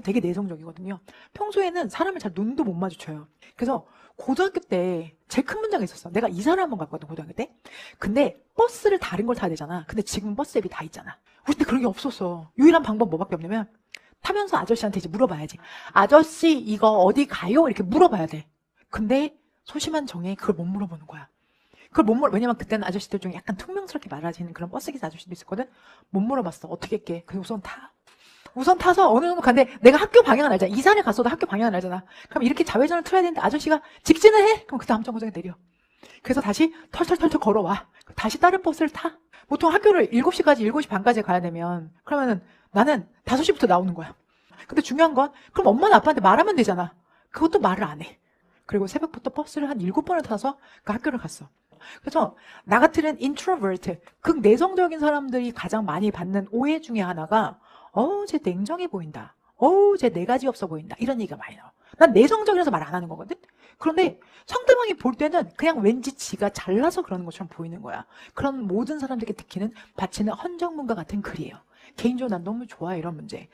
되게 내성적이거든요. 평소에는 사람을 잘 눈도 못 마주쳐요. 그래서 고등학교 때 제일 큰 문제가 있었어. 내가 이사를 한 번 갔거든, 고등학교 때. 근데 버스를 다른 걸 타야 되잖아. 근데 지금 버스 앱이 다 있잖아. 우리 때 그런 게 없었어. 유일한 방법 뭐밖에 없냐면 타면서 아저씨한테 이제 물어봐야지. 아저씨 이거 어디 가요? 이렇게 물어봐야 돼. 근데 소심한 정에 그걸 못 물어보는 거야. 그걸 못 물어, 왜냐면 그때는 아저씨들 중에 약간 퉁명스럽게 말하시는 그런 버스기사 아저씨도 있었거든? 못 물어봤어. 어떻게. 그냥 우선 타. 우선 타서 어느 정도 갔는데 내가 학교 방향을 알잖아. 이사를 갔어도 학교 방향을 알잖아. 그럼 이렇게 좌회전을 틀어야 되는데 아저씨가 직진을 해? 그럼 그 다음 정거장에 내려. 그래서 다시 털털털털 걸어와. 다시 다른 버스를 타. 보통 학교를 7시까지, 7시 반까지 가야 되면 그러면은 나는 5시부터 나오는 거야. 근데 중요한 건 그럼 엄마나 아빠한테 말하면 되잖아. 그것도 말을 안 해. 그리고 새벽부터 버스를 한 7번을 타서 그 학교를 갔어. 그래서 나 같은 인트로버트, 극내성적인 사람들이 가장 많이 받는 오해 중에 하나가 어우, 쟤 냉정해 보인다. 어우, 쟤네 가지 없어 보인다. 이런 얘기가 많이 나와. 난 내성적이라서 말 안 하는 거거든? 그런데 상대방이 볼 때는 그냥 왠지 지가 잘나서 그러는 것처럼 보이는 거야. 그런 모든 사람들에게 듣기는 바치는 헌정문과 같은 글이에요. 개인적으로 난 너무 좋아, 이런 문제.